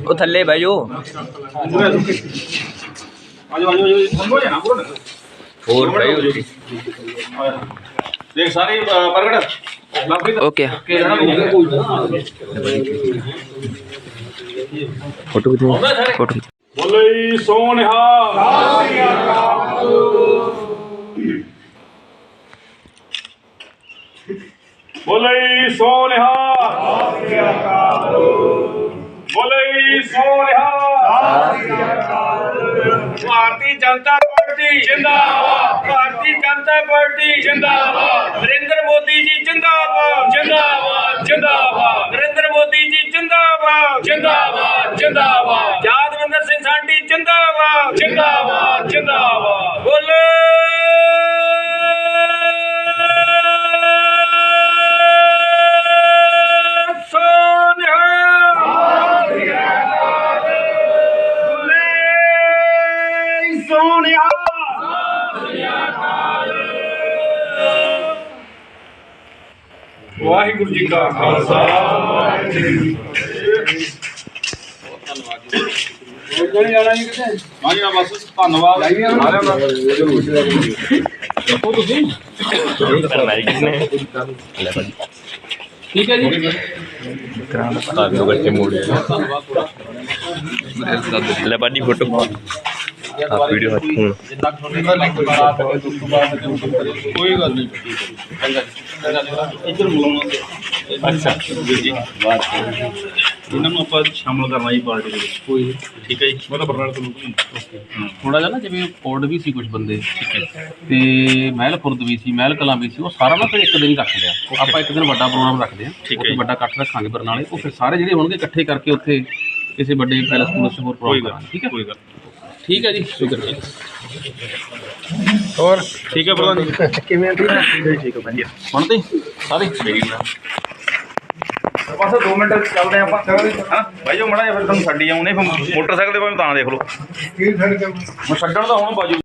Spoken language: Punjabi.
ਉਹ ਥੱਲੇ ਬਹਿ ਜਾਓ ਆਜੋ ਆਜੋ ਆਜੋ ਸੰਭੋ ਜਾਣਾ ਪੂਰਾ ਹੋਰ ਬਹਿ ਜਾਓ ਤੁਸੀਂ ਦੇਖ ਸਾਰੇ ਅਹ, ਪ੍ਰਗਟ ਲੱਭੀ ਓਕੇ ਕੇ ਜਾਣਾ ਫੋਟੋ ਕਿਤੇ ਫੋਟੋ ਬੋਲੇ ਸੋਨਿਹਾ ਬੋਲੇ ਸੋਨਿਹਾ ਬੋਲੇ ਸੋਨਿਹਾ ਭਾਰਤੀ ਜਨਤਾ ਪਾਰਟੀ ਜਿੰਦਾਬਾਦ। ਭਾਰਤੀ ਜਨਤਾ ਪਾਰਟੀ ਜਿੰਦਾਬਾਦ। ਨਰਿੰਦਰ ਮੋਦੀ ਜੀ ਜਿੰਦਾਬਾਦ ਜਿੰਦਾਬਾਦ ਜਿੰਦਾਬਾਦ। ਨਰਿੰਦਰ ਮੋਦੀ ਜੀ ਜਿੰਦਾਬਾਦ ਜਿੰਦਾਬਾਦ ਜਿੰਦਾਬਾਦ। ਯਾਦਵਿੰਦਰ ਸਿੰਘ ਸਾਡੀ ਜਿੰਦਾਬਾਦ ਜਿੰਦਾਬਾਦ। ਸੋਨਿਹਾ ਸੋਨਿਹਾ ਵਾਹਿਗੁਰੂ ਜੀ ਕਾ ਖਾਲਸਾ ਵਾਹਿਗੁਰੂ ਜੀ ਕੀ ਫਤਿਹ ਜਾਣਾ ਜੀ ਕਿਤੇ ਹਾਂਜੀ ਨਾ ਬਸ ਧੰਨਵਾਦ ਸਾਰਿਆਂ ਦਾ ਦੇਖੋ ਤੁਸੀਂ ਠੀਕ ਹੈ ਜੀ ਦੋ ਬੱਚੇ ਮੋੜ ਲੈ ਬਾਡੀ ਫੋਟੋ ਆ ਵੀਡੀਓ ਹੱਥ ਜਿੰਨਾ ਤੁਹਾਡੇ ਦਾ ਲਿੰਕ ਬਣਾ ਸਕੇ ਉਸ ਤੋਂ ਬਾਅਦ ਕੋਈ ਗੱਲ ਨਹੀਂ। ਚੰਗਾ ਜੀ ਜੀ ਇੱਧਰ ਬੁਲਾਉਣਾ ਅੱਛਾ ਜੀ ਜੀ ਇਹਨਾਂ ਨੂੰ ਆਪਾਂ ਸ਼ਾਮਲ ਕਰਨਾ ਜੀ ਪਾਰਟੀ ਦੇ ਵਿੱਚ। ਕੋਈ ਠੀਕ ਹੈ ਜੀ? ਮੈਂ ਤਾਂ ਬਰਨਾਲਾ ਤੋਂ ਥੋੜਾ ਜਿਹਾ ਨਾ ਜਿਵੇਂ ਕੋਡ ਵੀ ਸੀ ਕੁਝ ਬੰਦੇ ਤੇ ਮਹਿਲ ਖੁਰਦ ਵੀ ਸੀ ਮਹਿਲ ਕਲਾਂ ਵੀ ਸੀ ਉਹ ਸਾਰਾ ਨਾ ਫਿਰ ਇੱਕ ਦਿਨ ਹੀ ਰੱਖ ਲਿਆ। ਆਪਾਂ ਇੱਕ ਦਿਨ ਵੱਡਾ ਪ੍ਰੋਗਰਾਮ ਰੱਖਦੇ ਹਾਂ। ਠੀਕ ਹੈ ਜੀ। ਵੱਡਾ ਇਕੱਠ ਰੱਖਾਂਗੇ ਬਰਨਾਲੇ। ਉਹ ਫਿਰ ਸਾਰੇ ਜਿਹੜੇ ਹੋਣਗੇ ਇਕੱਠੇ ਕਰਕੇ ਉੱਥੇ ਕਿਸੇ ਵੱਡੇ ਪੈਲਸ ਪੂਲਸ ਹੋਰ ਕੋਈ ਪ੍ਰੋਗਰਾਮ ਗੱਲ ਕਰਾਂਗੇ ਠੀਕ ਹੈ? ਕੋਈ ਗੱਲ ਠੀਕ ਹੈ ਜੀ ਸ਼ੁਕਰ ਜੀ ਹੋਰ? ਠੀਕ ਹੈ ਪ੍ਰਧਾਨ ਜੀ। ਕਿਵੇਂ ਠੀਕ ਹੈ? ਠੀਕ ਹੈ ਹੁਣ ਤੇ ਸਾਰੇ? ਬਸ 2 ਮਿੰਟ ਚੱਲਦੇ ਆਪਾਂ। ਹਾਂ ਭਾਈ ਜੋ ਮੜਾ ਜਾਂ ਫਿਰ ਤੁਹਾਨੂੰ ਛੱਡੀ ਆਉਣੇ ਫਿਰ ਮੋਟਰਸਾਈਕਲ ਤੇ ਭਾਵੇਂ ਤਾਂ ਦੇਖ ਲਓ। ਮੈਂ ਛੱਡਣ ਦਾ ਹੁਣ ਬਾਜੂ।